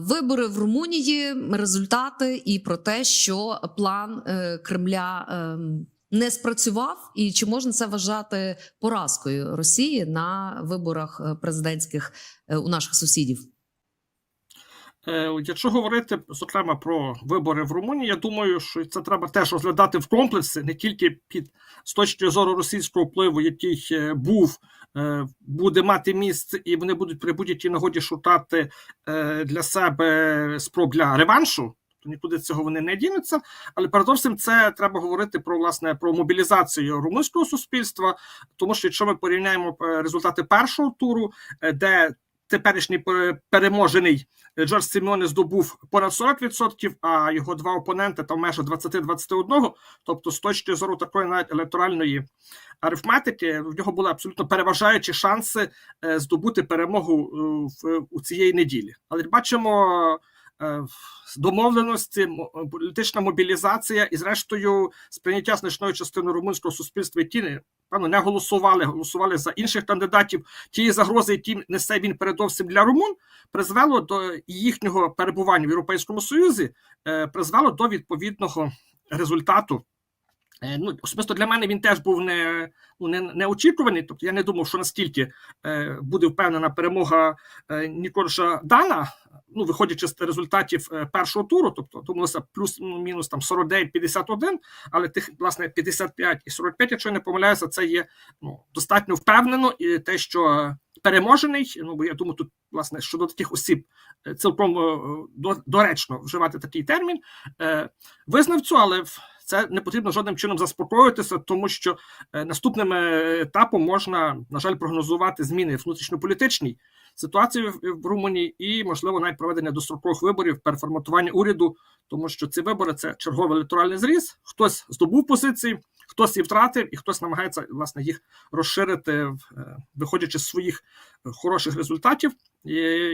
Вибори в Румунії, результати і про те, що план е, Кремля е, не спрацював, і чи можна це вважати поразкою Росії на виборах е, президентських у наших сусідів? Е, Якщо говорити зокрема про вибори в Румунії, я думаю, що це треба теж розглядати в комплексі, не тільки під з точки зору російського впливу, який е, був, е, буде мати місце, і вони будуть при будь-якій нагоді шукати для себе спроб для реваншу. То нікуди цього вони не дінуться. Але передовсім це треба говорити про власне про мобілізацію румунського суспільства, тому що якщо ми порівняємо результати першого туру, де теперішній переможений Джордж Сімеоне здобув понад 40%, а його два опоненти там майже 20-21%. Тобто, з точки зору такої навіть електоральної арифметики, в нього були абсолютно переважаючі шанси е, здобути перемогу е, в у цієї неділі. Але бачимо. Е, Домовленості, мо- політична мобілізація і, зрештою, сприйняття значної частини румунського суспільства, які не- певно не голосували, голосували за інших кандидатів. Тієї загрози, які несе він передовсім для румун, призвело до їхнього перебування в Європейському Союзі, е, призвело до відповідного результату. Е, Ну, особисто для мене він теж був не, ну, не, неочікуваний. Тобто я не думав, що настільки е, буде впевнена перемога е, Нікоржа Дана, ну, виходячи з результатів е, першого туру, тобто думалося плюс-мінус там 49-51, але тих, власне, 55 і 45, якщо я не помиляюся, це є ну, достатньо впевнено, і те, що переможений, ну, бо я думаю, тут, власне, щодо таких осіб е, цілком е, доречно вживати такий термін, визнав цю, але в- це не потрібно жодним чином заспокоїтися, тому що е, наступним е, етапом можна, на жаль, прогнозувати зміни внутрішньополітичній ситуації в, Румунії і, можливо, навіть проведення дострокових виборів, переформатування уряду, тому що ці вибори це черговий електоральний зріз. Хтось здобув позиції, хтось їх втратив, і хтось намагається власне їх розширити, е, виходячи з своїх хороших результатів,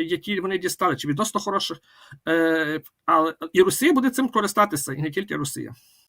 які вони дістали, чи відносно хороших. Але і Росія буде цим користатися, і не тільки Росія.